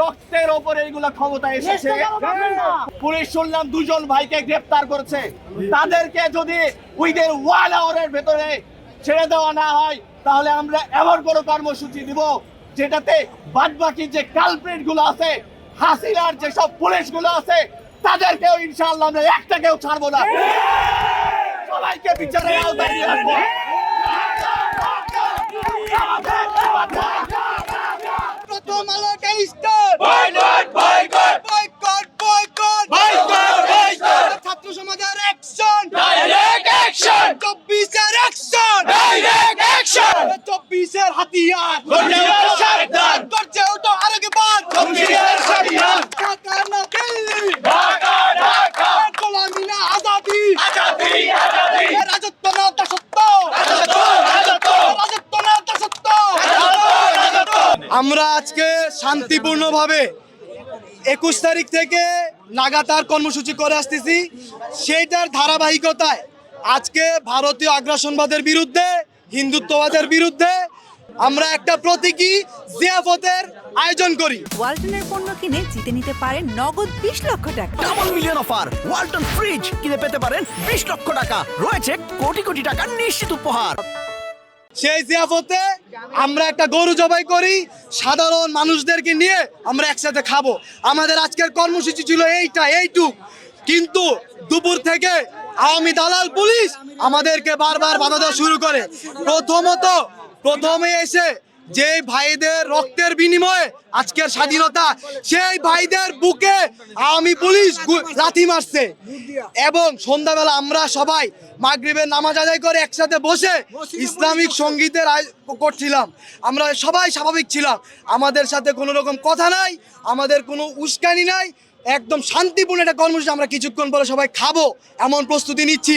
রক্তের ওপরে এইগুলা ক্ষমতা এসেছে। পুলিশ শুনলাম দুজন ভাইকে করেছে। তাদেরকে যদি উইদের ওয়ান আওয়ারের ভেতরে ছেড়ে দেওয়া না হয়, তাহলে আমরা এমন কোনো কর্মসূচি দিব যেটাতে বাদ বাকি যে কালপ্রিটগুলো আছে, হাসিনার যেসব পুলিশগুলো আছে, তাদেরকেও ইনশাআল্লাহ আমরা একটাকেও ছাড়বো না। বিচারের আওতায় নিয়ে আসব। Prothom Alo Daily Star boycott boycott. Boycott boycott. Boycott boycott. ছাত্র সমাজের অ্যাকশন ডাইরেক্ট অ্যাকশন চব্বিশের অ্যাকশন ডাইরেক্ট অ্যাকশন চব্বিশের হাতিয়ার। গর্জে ওঠো সাবধান। গর্জে ওঠো আরেকবার। চব্বিশের হাতিয়ার। ঢাকা না দিল্লি। ঢাকা ঢাকা। গোলামি না আজাদি। আজাদি আমরা আজকে শান্তিপূর্ণভাবে একুশ তারিখ থেকে লাগাতার কর্মসূচি করে আসতেছি। সেইটার ধারাবাহিকতায় আজকে ভারতীয় আগ্রাসনবাদের বিরুদ্ধে হিন্দুত্ববাদের বিরুদ্ধে আমরা একটা প্রতীকী জিয়াফতের আয়োজন করি। ওয়ালটনের পণ্য কিনে জিতে নিতে পারেন নগদ বিশ লক্ষ টাকা। Double million offer Walton fridge কিনে পেতে পারেন বিশ লক্ষ টাকা। রয়েছে কোটি কোটি টাকার নিশ্চিত উপহার। সেই জিয়াফতে আমরা একটা গরু জবাই করি, সাধারণ মানুষদেরকে নিয়ে আমরা একসাথে খাব। আমাদের আজকের কর্মসূচি ছিল এইটা, এইটুক। কিন্তু দুপুর থেকে আওয়ামী দালাল পুলিশ আমাদেরকে বারবার বাধা দেওয়া শুরু করে। প্রথমত, প্রথমে এসে যে ভাইদের রক্তের বিনিময়ে আজকের স্বাধীনতা, সেই ভাইদের বুকে আওয়ামী পুলিশ লাথি মারছে। এবং সন্ধ্যাবেলা আমরা সবাই মাগরিবের নামাজ আদায় করে একসাথে বসে ইসলামিক সঙ্গীতের করছিলাম। আমরা সবাই স্বাভাবিক ছিলাম। আমাদের সাথে কোনো রকম কথা নাই, আমাদের কোনো উস্কানি নাই। একদম শান্তিপূর্ণ একটা কর্মসূচি আমরা কিছুক্ষণ পরে সবাই খাব, এমন প্রস্তুতি নিচ্ছি।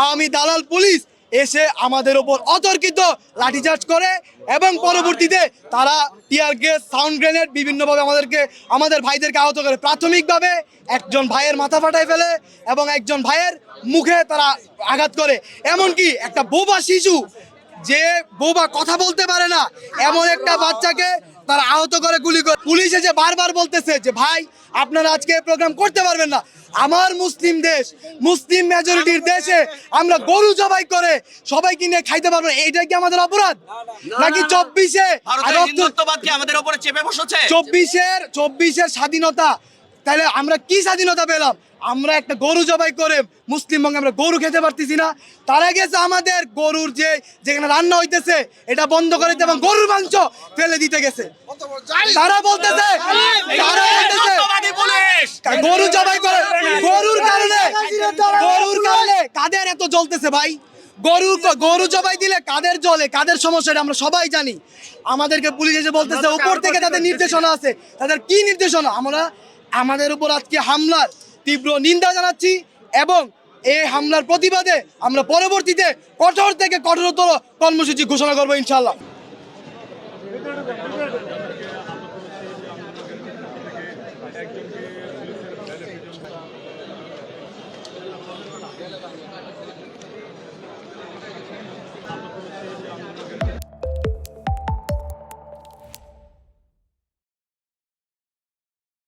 আওয়ামী দালাল পুলিশ এসে আমাদের ওপর অতর্কিত লাঠিচার্জ করে এবং পরবর্তীতে তারা টিয়ার গ্যাস, সাউন্ড গ্রেনেড বিভিন্নভাবে আমাদেরকে, আমাদের ভাইদেরকে আহত করে। প্রাথমিকভাবে একজন ভাইয়ের মাথা ফাটায় ফেলে এবং একজন ভাইয়ের মুখে তারা আঘাত করে। এমনকি একটা বোবা শিশু যে বোবা কথা বলতে পারে না, এমন একটা বাচ্চাকে তারা আহত করে গুলি করে। পুলিশ এসে বারবার বলতেছে যে ভাই আপনারা আজকে প্রোগ্রাম করতে পারবেন না। আমার মুসলিম দেশ মুসলিম মেজরিটির দেশে আমরা গরু জবাই করে সবাই কিনে খাইতে পারব এইটা কি আমাদের অপরাধ? নাকি চব্বিশে চব্বিশের চব্বিশের স্বাধীনতা তাহলে আমরা কি স্বাধীনতা পেলাম? আমরা একটা গরু জবাই করে মুসলিম বঙ্গে আমরা গরু খেতে পারতেছি না। তারা গেছে আমাদের গরুর যে যেখানে রান্না হইতেছে, এটা বন্ধ করে দিতে এবং গরুর মাংস ফেলে দিতে গেছে। তারা বলতেছে, গরু জবাই করে, গরুর কারণে গরুর কারণে কাদের এত জ্বলতেছে ভাই? গরু গরু জবাই দিলে কাদের জ্বলে, কাদের সমস্যা এটা আমরা সবাই জানি। আমাদেরকে পুলিশ এসে বলতেছে, উপর থেকে তাদের নির্দেশনা আছে। তাদের কি নির্দেশনা? আমরা আমাদের উপর আজকে হামলার তীব্র নিন্দা জানাচ্ছি এবং এই হামলার প্রতিবাদে আমরা পরবর্তীতে কঠোর থেকে কঠোরতর কর্মসূচি ঘোষণা করব ইনশাল্লাহ